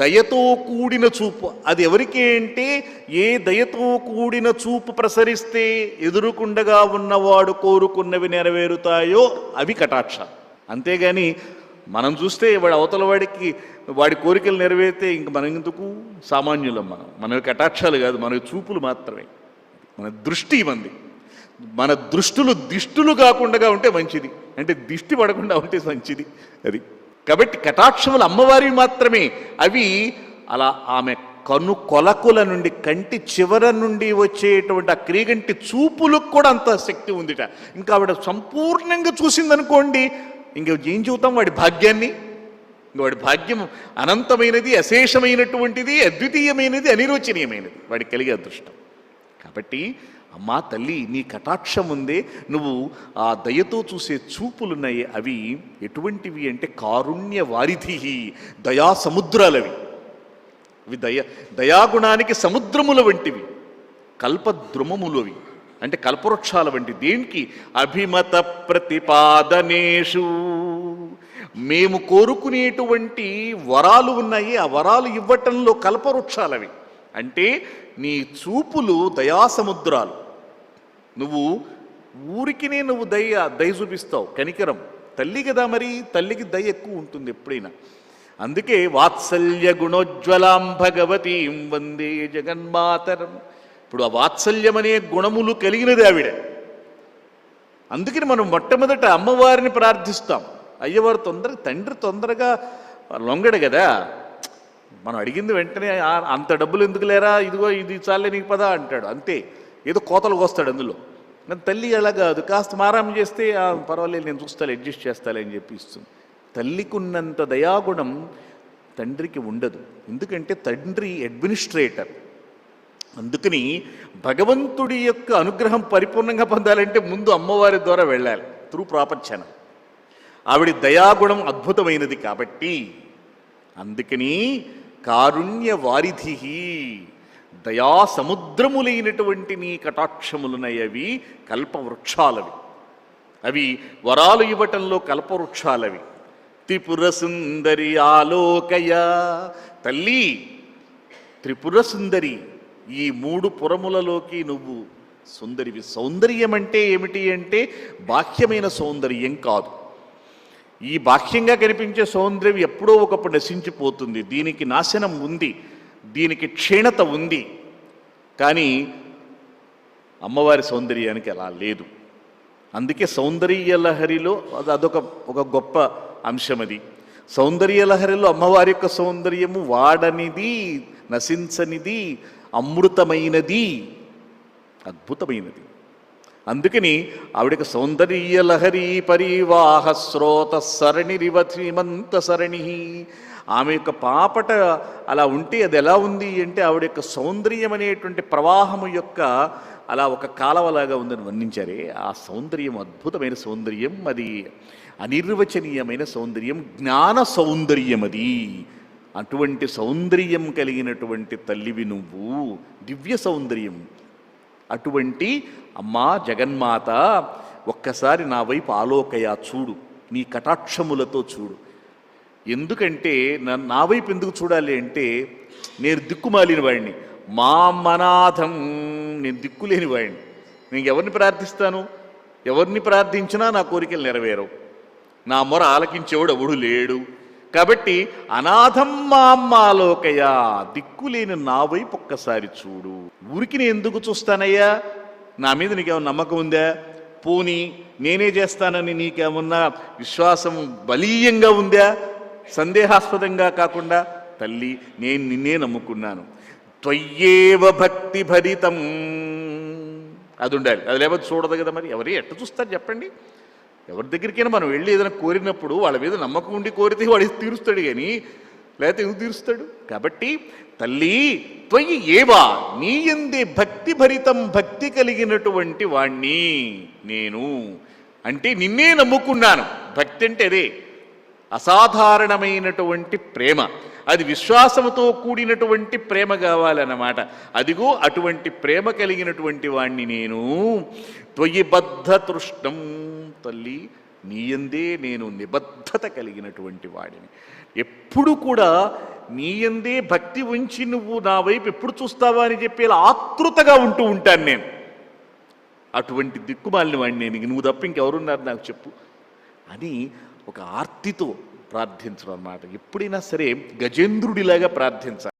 దయతో కూడిన చూపు. అది ఎవరికి అంటే ఏ దయతో కూడిన చూపు ప్రసరిస్తే ఎదురుకుండగా ఉన్నవాడు కోరుకున్నవి నెరవేరుతాయో అవి కటాక్ష. అంతేగాని మనం చూస్తే వాడు అవతల వాడికి వాడి కోరికలు నెరవేరితే ఇంక మనం ఎందుకు సామాన్యులం మనం. మన కటాక్షాలు కాదు మన చూపులు మాత్రమే. మన దృష్టి మంది మన దృష్టులు దిష్టులు కాకుండా ఉంటే మంచిది. అంటే దిష్టి పడకుండా ఉంటే మంచిది. అది. కాబట్టి కటాక్షములు అమ్మవారి మాత్రమే. అవి అలా ఆమె కను కొలకుల నుండి కంటి చివర నుండి వచ్చేటువంటి ఆ క్రీగంటి చూపులకు కూడా అంత శక్తి ఉందిట. ఇంకా ఆవిడ సంపూర్ణంగా చూసిందనుకోండి ఇంక ఏం చూద్దాం? వాడి భాగ్యాన్ని. ఇంక వాడి భాగ్యం అనంతమైనది అశేషమైనటువంటిది అద్వితీయమైనది అనిరోచనీయమైనది. వాడికి కలిగే అదృష్టం. కాబట్టి అమ్మా తల్లి నీ కటాక్షం ఉందే. నువ్వు ఆ దయతో చూసే చూపులున్నాయి అవి. ఎటువంటివి అంటే కారుణ్య వారిధి దయా సముద్రాలవి. ఇవి దయ దయాగుణానికి సముద్రముల వంటివి కల్పద్రుమములవి. అంటే కల్పవృక్షాల వంటి దేనికి? అభిమత ప్రతిపాదనేషు. మేము కోరుకునేటువంటి వరాలు ఉన్నాయి. ఆ వరాలు ఇవ్వటంలో కల్పవృక్షాలవి. అంటే నీ చూపులు దయాసముద్రాలు. నువ్వు ఊరికినే నువ్వు దయ దయ చూపిస్తావు కనికరం. తల్లి కదా మరి తల్లికి దయ ఎక్కువ ఉంటుంది ఎప్పుడైనా. అందుకే వాత్సల్య గుణోజ్వలాం భగవతీం వందే జగన్మాతరం. ఇప్పుడు ఆ వాత్సల్యం అనే గుణములు కలిగినది ఆవిడ. అందుకని మనం మొట్టమొదట అమ్మవారిని ప్రార్థిస్తాం. అయ్యవారు తొందర తండ్రి తొందరగా లొంగడు కదా. మనం అడిగింది వెంటనే అంత డబ్బులు ఎందుకు లేరా? ఇదిగో ఇది చాలే నీకు పదా అంటాడు. అంతే. ఏదో కోతలు కోస్తాడు అందులో. కానీ తల్లి అలా కాదు. కాస్త మారాం చేస్తే పర్వాలేదు నేను చూస్తాను అడ్జస్ట్ చేస్తాలే అని చెప్పి ఇస్తుంది. తల్లికి ఉన్నంత దయాగుణం తండ్రికి ఉండదు. ఎందుకంటే తండ్రి అడ్మినిస్ట్రేటర్. అందుకని భగవంతుడి యొక్క అనుగ్రహం పరిపూర్ణంగా పొందాలంటే ముందు అమ్మవారి ద్వారా వెళ్ళాలి త్రూ ప్రాపంచనం ఆవిడ దయాగుణం అద్భుతమైనది కాబట్టి అందుకని కారుణ్య వారిధి దయా సముద్రములైనటువంటి నీ కటాక్షములునయవి కల్పవృక్షాలవి. అవి వరాలు ఇవ్వటంలో కల్పవృక్షాలవి. త్రిపుర సుందరి ఆలోకయ. తల్లి త్రిపుర సుందరి ఈ మూడు పురములలోకి నువ్వు సుందరివి. సౌందర్యం అంటే ఏమిటి అంటే బాహ్యమైన సౌందర్యం కాదు. ఈ బాహ్యంగా కనిపించే సౌందర్యం ఎప్పుడో ఒకప్పుడు నశించిపోతుంది. దీనికి నాశనం ఉంది. దీనికి క్షీణత ఉంది. కానీ అమ్మవారి సౌందర్యానికి అలా లేదు. అందుకే సౌందర్య లహరిలో అది అదొక ఒక గొప్ప అంశం అది. సౌందర్య లహరిలో అమ్మవారి యొక్క సౌందర్యము వాడనిది నశించనిది అమృతమైనది అద్భుతమైనది. అందుకని ఆవిడకి సౌందర్య లహరి పరివాహ స్రోత సరణిరివ శ్రీమంత సరణి. ఆమె యొక్క పాపట అలా ఉంటే అది ఎలా ఉంది అంటే ఆవిడ యొక్క సౌందర్యం అనేటువంటి ప్రవాహము యొక్క అలా ఒక కాలవలాగా ఉందని వర్ణించారే. ఆ సౌందర్యం అద్భుతమైన సౌందర్యం అది. అనిర్వచనీయమైన సౌందర్యం జ్ఞాన సౌందర్యం అది. అటువంటి సౌందర్యం కలిగినటువంటి తల్లివి నువ్వు. దివ్య సౌందర్యం. అటువంటి అమ్మా జగన్మాత ఒక్కసారి నా వైపు ఆలోకయ చూడు నీ కటాక్షములతో చూడు. ఎందుకంటే నా- నా వైపు ఎందుకు చూడాలి అంటే నేను దిక్కుమాలిన వాడిని. మా మనాథం నేను దిక్కులేని వాడిని. నేను ఎవరిని ప్రార్థిస్తాను? ఎవరిని ప్రార్థించినా నా కోరికలు నెరవేరవు. నా మొర ఆలకించేవాడు ఎవడు లేడు. కాబట్టి అనాథం దిక్కులేని నా వైపు ఒక్కసారి చూడు. ఊరికి నేను ఎందుకు చూస్తానయ్యా? నా మీద నీకేమన్నా నమ్మకం ఉందా? పోనీ నేనే చేస్తానని నీకేమన్నా విశ్వాసం బలీయంగా ఉందా? సందేహాస్పదంగా కాకుండా తల్లి నేను నిన్నే నమ్ముకున్నాను. త్వయ్యేవ భక్తి భరితం అది ఉండాలి అది లేకపోతే చూడదు కదా మరి. ఎవరి ఎట్ట చూస్తారు చెప్పండి. ఎవరి దగ్గరికైనా మనం వెళ్ళి ఏదైనా కోరినప్పుడు వాళ్ళ మీద నమ్మకం ఉండి కోరితే వాడు తీరుస్తాడు కానీ లేకపోతే ఎందుకు తీరుస్తాడు? కాబట్టి తల్లి త్వయి ఏవా నీ ఎందే భక్తి భరితం భక్తి కలిగినటువంటి వాణ్ణి నేను. అంటే నిన్నే నమ్ముకున్నాను. భక్తి అంటే అదే అసాధారణమైనటువంటి ప్రేమ. అది విశ్వాసముతో కూడినటువంటి ప్రేమ కావాలన్నమాట. అదిగో అటువంటి ప్రేమ కలిగినటువంటి వాణ్ణి నేను. త్వయి బద్ధ తృష్ణం తల్లి నీయందే నేను నిబద్ధత కలిగినటువంటి వాడిని. ఎప్పుడు కూడా నీయందే భక్తి ఉంచి నువ్వు నా వైపు ఎప్పుడు చూస్తావా అని చెప్పి ఇలా ఆతృతగా ఉంటూ ఉంటాను నేను. అటువంటి దిక్కుమాలిన వాడిని నేను నువ్వు తప్ప ఇంకెవరున్నారు నాకు చెప్పు అని ఒక ఆర్తితో ప్రార్థించడం అన్నమాట. ఎప్పుడైనా సరే గజేంద్రుడిలాగా ప్రార్థించాలి.